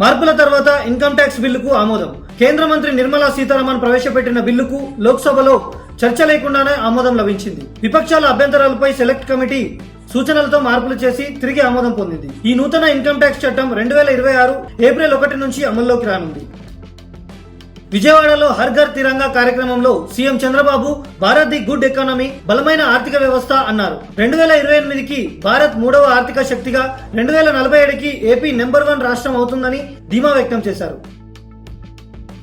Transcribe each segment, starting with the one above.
మార్పుల తర్వాత income tax బిల్లుకు ఆమోదం. కేంద్ర మంత్రి నిర్మలా సీతారామన్ ప్రవేశపెట్టిన బిల్లుకు లోక్సభలో చర్చ లేకుండానే ఆమోదం లభించింది. విపక్షాల అభ్యంతరాలపై సెలెక్ట్ కమిటీ సూచనలతో మార్పులు చేసి తిరిగి ఆమోదం పొందింది. ఈ నూతన ఇన్కమ్ ట్యాక్స్ చట్టం రెండు వేల ఇరవై ఆరు ఏప్రిల్ ఒకటి నుంచి అమల్లోకి రానుంది. విజయవాడలో హర్ ఘర్ తిరంగా కార్యక్రమంలో CM Chandrababu Bharat the good economy బలమైన ఆర్థిక వ్యవస్థ అన్నారు. రెండు వేల ఇరవై ఎనిమిదికి భారత్ మూడవ ఆర్థిక శక్తిగా రెండు వేల నలభై ఏడుకి ఏపీ నెంబర్ వన్ రాష్ట్రం అవుతుందని ధీమా వ్యక్తం చేశారు.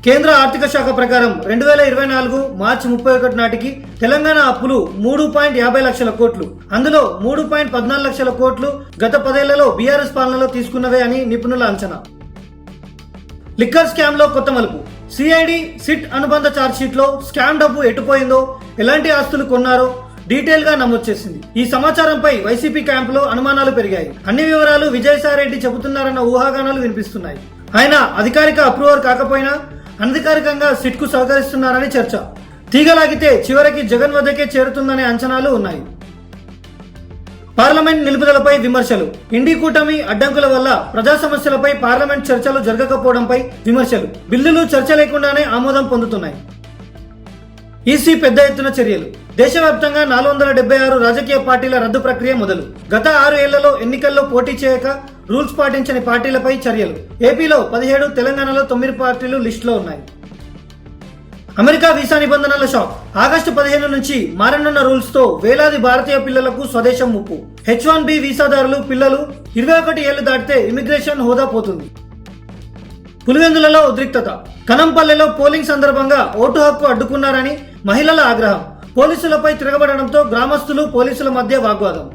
కేంద్ర ఆర్థిక శాఖ ప్రకారం రెండు వేల ఇరవై నాలుగు మార్చి ముప్పై ఒకటి నాటికి తెలంగాణ అప్పులు మూడు పాయింట్ యాభై లక్షల కోట్లు. అందులో మూడు పాయింట్ పద్నాలుగు లక్షల కోట్లు గత పదేళ్ళలో బీఆర్ఎస్ పాలనలో తీసుకున్నవే అని నిపుణుల అంచనా. లిక్కర్ స్కామ్లో కొత్త మలుపు. సిఐడి సిట్ అనుబంధ ఛార్జ్షీట్లో స్కామ్ డబ్బు ఎటుపోయిందో ఎలాంటి ఆస్తులు కొన్నారో డీటెయిల్గా నమోదు చేసింది. ఈ సమాచారంపై వైసీపీ క్యాంపులో అనుమానాలు పెరిగాయి. అన్ని వివరాలు విజయసాయిరెడ్డి చెబుతున్నారన్న ఊహాగానాలు వినిపిస్తున్నాయి. ఆయన అధికారిక అప్రూవర్ కాకపోయినా అనధికారికంగా సిట్కు సహకరిస్తున్నారని చర్చ. తీగలాగితే చివరికి జగన్ వద్దకే చేరుతుందనే అంచనాలు ఉన్నాయి. పార్లమెంట్ నిలుపుదలపై విమర్శలు. ఇండి కూటమి అడ్డంకుల వల్ల ప్రజా సమస్యలపై పార్లమెంట్ చర్చలు జరగకపోవడంపై విమర్శలు. బిల్లులు చర్చ లేకుండానే ఆమోదం పొందుతున్నాయి. ఈసీ పెద్ద ఎత్తున చర్యలు. దేశవ్యాప్తంగా నాలుగు వందల డెబ్బై ఆరు రాజకీయ పార్టీల రద్దు ప్రక్రియ మొదలు. గత ఆరు ఏళ్ళలో ఎన్నికల్లో పోటీ చేయక రూల్స్ పాటించని పార్టీలపై చర్యలు. ఏపీలో పదిహేడు తెలంగాణలో తొమ్మిది పార్టీలు లిస్టులో ఉన్నాయి. అమెరికా వీసా నిబంధనల షాక్. ఆగస్టు పదిహేను నుంచి మారనున్న రూల్స్తో వేలాది భారతీయ పిల్లలకు స్వదేశం ముప్పు హెచ్ వన్ బి వీసాదారులు పిల్లలు ఇరవై ఒకటి ఏళ్ళు దాటితే ఇమిగ్రేషన్ హోదా పోతుంది. పులివెందులలో ఉద్రిక్తత. కనంపల్లెలో పోలింగ్ సందర్భంగా ఓటు హక్కు అడ్డుకున్నారని మహిళల ఆగ్రహం. పోలీసులపై తిరగబడడంతో గ్రామస్తులు పోలీసుల మధ్య వాగ్వాదం.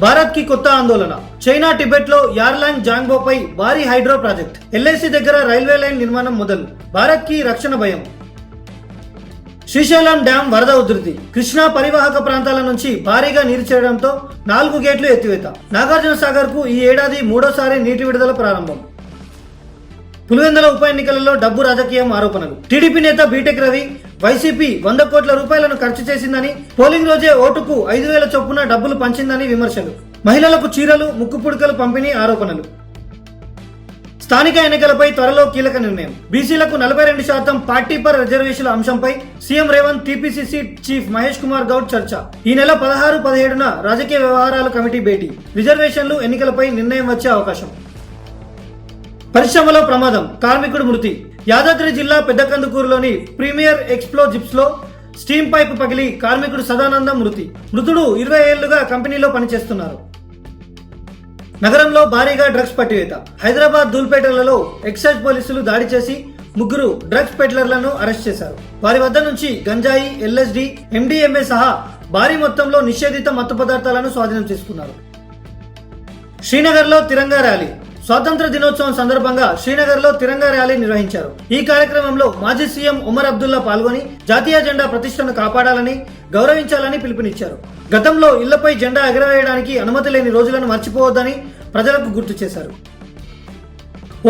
భారత్కి కొత్త ఆందోళన. చైనా టిబెట్లో యార్లాంగ్ జాంగ్బోపై భారీ హైడ్రో ప్రాజెక్ట్. ఎల్ఐసి దగ్గర రైల్వే లైన్ నిర్మాణం మొదలు. భారత్కి రక్షణ భయం. శ్రీశైలం డ్యాం వరద ఉధృతి. కృష్ణా పరివాహక ప్రాంతాల నుంచి భారీగా నీరు చేరడంతో నాలుగు గేట్లు ఎత్తివేత. నాగార్జున సాగర్కు ఈ ఏడాది మూడోసారి నీటి విడుదల ప్రారంభం. పులివెందుల ఉప ఎన్నికలలో డబ్బు రాజకీయం ఆరోపణలు. టీడీపీ నేత బీటెక్ రవి వైసీపీ వంద కోట్ల రూపాయలను ఖర్చు చేసిందని పోలింగ్ రోజే ఓటుకు ఐదు వేల చొప్పున డబ్బులు పంచిందని విమర్శలు. మహిళలకు చీరలు ముక్కుపుడకలు పంపిణీ ఆరోపణలు. స్థానిక ఎన్నికలపై త్వరలో కీలక నిర్ణయం. బీసీలకు నలభై రెండు శాతం పార్టీ పర్ రిజర్వేషన్ల అంశంపై CM Revanth TPCC chief Mahesh Kumar Goud చర్చ. ఈ నెల పదహారు పదిహేడున రాజకీయ వ్యవహారాల కమిటీ భేటీ. రిజర్వేషన్లు ఎన్నికలపై నిర్ణయం వచ్చే అవకాశం. పరిశ్రమలో ప్రమాదం. కార్మికుడు మృతి. యాదాద్రి జిల్లా పెద్దకందుకూరులోని ప్రీమియర్ ఎక్స్ప్లో జిప్స్లో స్టీమ్ పైప్ పగిలి కార్మికుడు సదానందం మృతి. మృతుడు ఇరవై ఏళ్ళుగా కంపెనీలో పనిచేస్తున్నారు. నగరంలో భారీగా డ్రగ్స్ పట్టివేత. హైదరాబాద్ దూల్పేటలలో ఎక్సైజ్ పోలీసులు దాడి చేసి ముగ్గురు డ్రగ్స్ పెడ్లర్లను అరెస్ట్ చేశారు. వారి వద్ద నుంచి గంజాయి ఎల్ఎస్డి ఎండిఎంఏ సహా భారీ మొత్తంలో నిషేధిత మత్తు పదార్థాలను స్వాధీనం చేసుకున్నారు. శ్రీనగర్లో తిరంగా ర్యాలీ. స్వాతంత్ర దినోత్సవం సందర్భంగా శ్రీనగర్లో తిరంగా ర్యాలీ నిర్వహించారు. ఈ కార్యక్రమంలో మాజీ సీఎం ఉమర్ అబ్దుల్లా పాల్గొని జాతీయ జెండా ప్రతిష్టను కాపాడాలని గౌరవించాలని పిలుపునిచ్చారు. గతంలో ఇళ్ళపై జెండా ఎగరవేయడానికి అనుమతి లేని రోజులను మర్చిపోవద్దని ప్రజలకు గుర్తు చేశారు.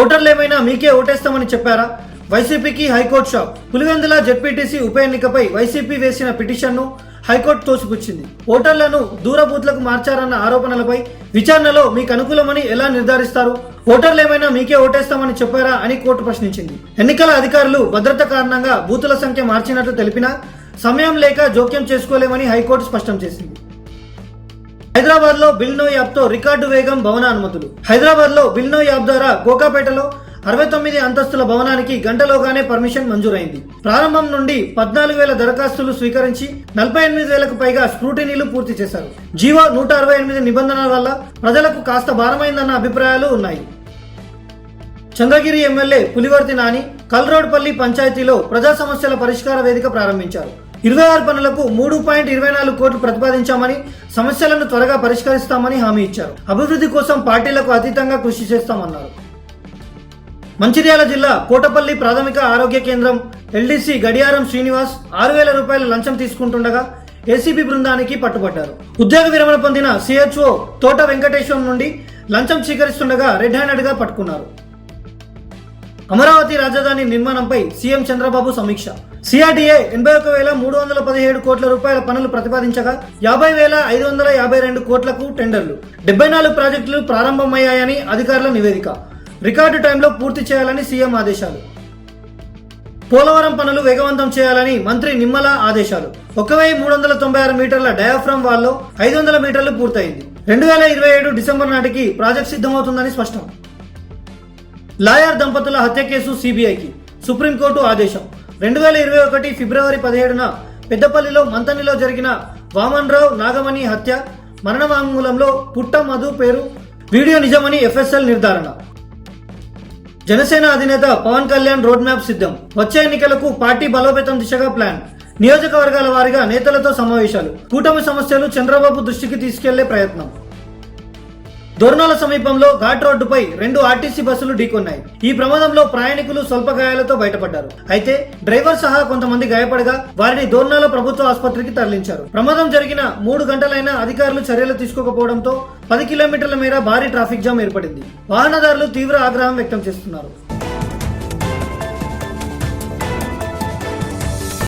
ఓటర్లేమైనా మీకే ఓటేస్తామని చెప్పారా? వైసీపీకి హైకోర్టు షాక్. పులివెందుల జెడ్పీటీసీ ఉప ఎన్నికపై వైసీపీ వేసిన పిటిషన్ను హైకోర్టు తోసిపుచ్చింది ఓటర్లను దూర బూత్లకు మార్చారన్న ఆరోపణలపై విచారణలో మీకు అనుకూలమని ఎలా నిర్ధారిస్తారు? ఓటర్లు ఏమైనా మీకే ఓటేస్తామని చెప్పారా అని కోర్టు ప్రశ్నించింది. ఎన్నికల అధికారులు భద్రత కారణంగా బూతుల సంఖ్య మార్చినట్లు తెలిపినా సమయం లేక జోక్యం చేసుకోలేమని హైకోర్టు స్పష్టం చేసింది. హైదరాబాద్లో బిల్నో యాప్తో రికార్డు వేగం భవన అనుమతులు. హైదరాబాద్లో బిల్నో యాప్ ద్వారా కోకాపేటలో అరవై తొమ్మిది అంతస్తుల భవనానికి గంటలోగానే పర్మిషన్ మంజూరైంది. ప్రారంభం నుండి పద్నాలుగు వేల దరఖాస్తులు స్వీకరించి నలభై ఎనిమిది వేలకు పైగా స్క్రూటినీలు పూర్తి చేశారు. జీవో నూట అరవై ఎనిమిది నిబంధనల వల్ల ప్రజలకు కాస్త భారమైందన్న అభిప్రాయాలు ఉన్నాయి. చంద్రగిరి ఎమ్మెల్యే పులివర్తి నాని కల్రోడ్పల్లి పంచాయతీలో ప్రజా సమస్యల పరిష్కార వేదిక ప్రారంభించారు. ఇరవై ఆరు పనులకు మూడు పాయింట్ ఇరవై నాలుగు కోట్లు ప్రతిపాదించామని సమస్యలను త్వరగా పరిష్కరిస్తామని హామీ ఇచ్చారు. అభివృద్ధి కోసం పార్టీలకు అతీతంగా కృషి చేస్తామన్నారు. మంచిర్యాల జిల్లా కోటపల్లి ప్రాథమిక ఆరోగ్య కేంద్రం ఎల్డీసీ గడియారం శ్రీనివాస్ ఆరు వేల రూపాయల లంచం తీసుకుంటుండగా ఏసీబీ బృందానికి పట్టుబడ్డారు ఉద్యోగ విరమణ పొందిన సిహెచ్ఓ తోట వెంకటేశ్వరం నుండి లంచం స్వీకరిస్తుండగా రెడ్ హ్యాండెడ్గా పట్టుకున్నారు. అమరావతి రాజధాని నిర్మాణంపై సీఎం చంద్రబాబు సమీక్ష. సిఆర్డీఏ ఎనభై ఒక వేల మూడు వందల పదిహేడు కోట్ల రూపాయల పనులు ప్రతిపాదించగా యాభై వేల ఐదు వందల యాభై రెండు కోట్లకు టెండర్లు. డెబ్బై నాలుగు ప్రాజెక్టులు ప్రారంభమయ్యాయని అధికారుల నివేదిక. రికార్డు టైంలో పూర్తి చేయాలని సీఎం ఆదేశాలు. పోలవరం పనులు వేగవంతం చేయాలని మంత్రి నిమ్మల ఆదేశాలు. ఒక వెయ్యి మూడు వందల తొంభై ఆరు మీటర్ల డయాఫ్రమ్ వాల్లో ఐదు వందల మీటర్లు పూర్తయింది. రెండు వేల ఇరవై ఏడు డిసెంబర్ నాటికి ప్రాజెక్ట్ సిద్ధమవుతుందని స్పష్టం. లాయర్ దంపతుల హత్య కేసు సిబిఐకి. సుప్రీంకోర్టు ఆదేశం. రెండు వేల ఇరవై ఒకటి ఫిబ్రవరి పదిహేడున పెద్దపల్లిలో మంతనిలో జరిగిన వామన్రావు నాగమణి హత్య మరణ వాంగ్మూలంలో పుట్ట మధు పేరు వీడియో నిజమని ఎఫ్ఎస్ఎల్ నిర్ధారణ. జనసేన అధినేత పవన్ కళ్యాణ్ రోడ్ మ్యాప్ సిద్ధం. వచ్చే ఎన్నికలకు పార్టీ బలోపేతం దిశగా ప్లాన్. నియోజకవర్గాల వారీగా నేతలతో సమావేశాలు. కూటమి సమస్యలు చంద్రబాబు దృష్టికి తీసుకెళ్ళే ప్రయత్నం. దోర్నాల సమీపంలో ఘాట్ రోడ్డుపై రెండు ఆర్టీసీ బస్సులు ఢీకొన్నాయి. ఈ ప్రమాదంలో ప్రయాణికులు స్వల్ప గాయాలతో బయటపడ్డారు. అయితే డ్రైవర్ సహా కొంతమంది గాయపడగా వారిని దోర్నాల ప్రభుత్వ ఆసుపత్రికి తరలించారు. ప్రమాదం జరిగిన మూడు గంటలైనా అధికారులు చర్యలు తీసుకోకపోవడంతో పది కిలోమీటర్ల మేర భారీ ట్రాఫిక్ జామ్ ఏర్పడింది. వాహనదారులు తీవ్ర ఆగ్రహం వ్యక్తం చేస్తున్నారు.